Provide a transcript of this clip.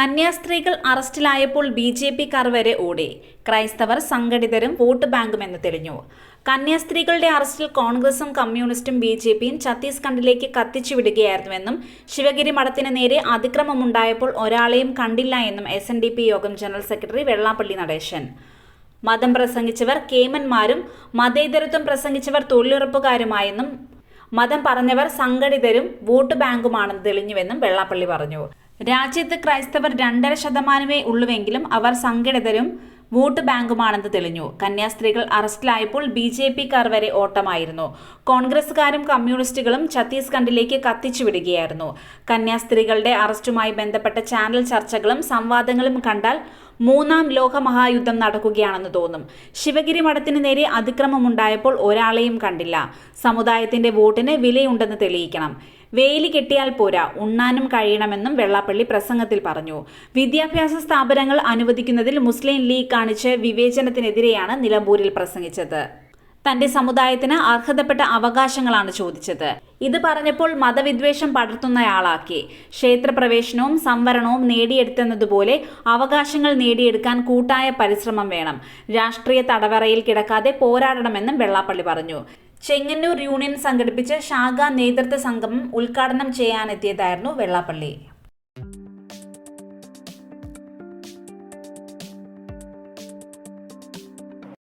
കന്യാസ്ത്രീകൾ അറസ്റ്റിലായപ്പോൾ B J പിക്കാർ വരെ ഓടി. ക്രൈസ്തവർ സംഘടിതരും വോട്ട് ബാങ്കും എന്ന് തെളിഞ്ഞു. കന്യാസ്ത്രീകളുടെ അറസ്റ്റിൽ കോൺഗ്രസും കമ്മ്യൂണിസ്റ്റും ബി ജെ പിയും ഛത്തീസ്ഗഡിലേക്ക് കത്തിച്ചു വിടുകയായിരുന്നുവെന്നും ശിവഗിരി മഠത്തിന് നേരെ അതിക്രമമുണ്ടായപ്പോൾ ഒരാളെയും കണ്ടില്ല എന്നും S N D P Yogam general secretary Vellappally Natesan. മതം പ്രസംഗിച്ചവർ കേമന്മാരും മതേതരത്വം പ്രസംഗിച്ചവർ തൊഴിലുറപ്പുകാരുമായെന്നും മതം പറഞ്ഞവർ സംഘടിതരും വോട്ട് ബാങ്കുമാണെന്ന് തെളിഞ്ഞുവെന്നും വെള്ളാപ്പള്ളി പറഞ്ഞു. രാജ്യത്ത് ക്രൈസ്തവർ രണ്ടര ശതമാനമേ ഉള്ളുവെങ്കിലും അവർ സംഘടിതരും വോട്ട് ബാങ്കുമാണെന്ന് തെളിഞ്ഞു. കന്യാസ്ത്രീകൾ അറസ്റ്റിലായപ്പോൾ ബി ജെ പിക്കാർ വരെ ഓട്ടമായിരുന്നു. കോൺഗ്രസുകാരും കമ്മ്യൂണിസ്റ്റുകളും ഛത്തീസ്ഗഡിലേക്ക് കത്തിച്ചു വിടുകയായിരുന്നു കന്യാസ്ത്രീകളുടെ അറസ്റ്റുമായി ബന്ധപ്പെട്ട ചാനൽ ചർച്ചകളും സംവാദങ്ങളും കണ്ടാൽ മൂന്നാം ലോകമഹായുദ്ധം നടക്കുകയാണെന്ന് തോന്നും. ശിവഗിരി മഠത്തിന് നേരെ അതിക്രമമുണ്ടായപ്പോൾ ഒരാളെയും കണ്ടില്ല. സമുദായത്തിന്റെ വോട്ടിന് വിലയുണ്ടെന്ന് തെളിയിക്കണം. വേലി കെട്ടിയാൽ പോരാ ഉണ്ണാനും കഴിയണമെന്നും വെള്ളാപ്പള്ളി പ്രസംഗത്തിൽ പറഞ്ഞു. വിദ്യാഭ്യാസ സ്ഥാപനങ്ങൾ അനുവദിക്കുന്നതിൽ മുസ്ലിം ലീഗ് കാണിച്ച് വിവേചനത്തിനെതിരെയാണ് നിലമ്പൂരിൽ പ്രസംഗിച്ചത്. തന്റെ സമുദായത്തിന് അർഹതപ്പെട്ട അവകാശങ്ങളാണ് ചോദിച്ചത്. ഇത് പറഞ്ഞപ്പോൾ മതവിദ്വേഷം പടർത്തുന്നയാളാക്കി. ക്ഷേത്രപ്രവേശനവും സംവരണവും നേടിയെടുത്തെന്നതുപോലെ അവകാശങ്ങൾ നേടിയെടുക്കാൻ കൂട്ടായ പരിശ്രമം വേണം. രാഷ്ട്രീയ തടവറയിൽ കിടക്കാതെ പോരാടണമെന്നും വെള്ളാപ്പള്ളി പറഞ്ഞു. ചെങ്ങന്നൂർ യൂണിയൻ സംഘടിപ്പിച്ച ശാഖാ നേതൃത്വ സംഗമം ഉദ്ഘാടനം ചെയ്യാനെത്തിയതായിരുന്നു വെള്ളാപ്പള്ളി.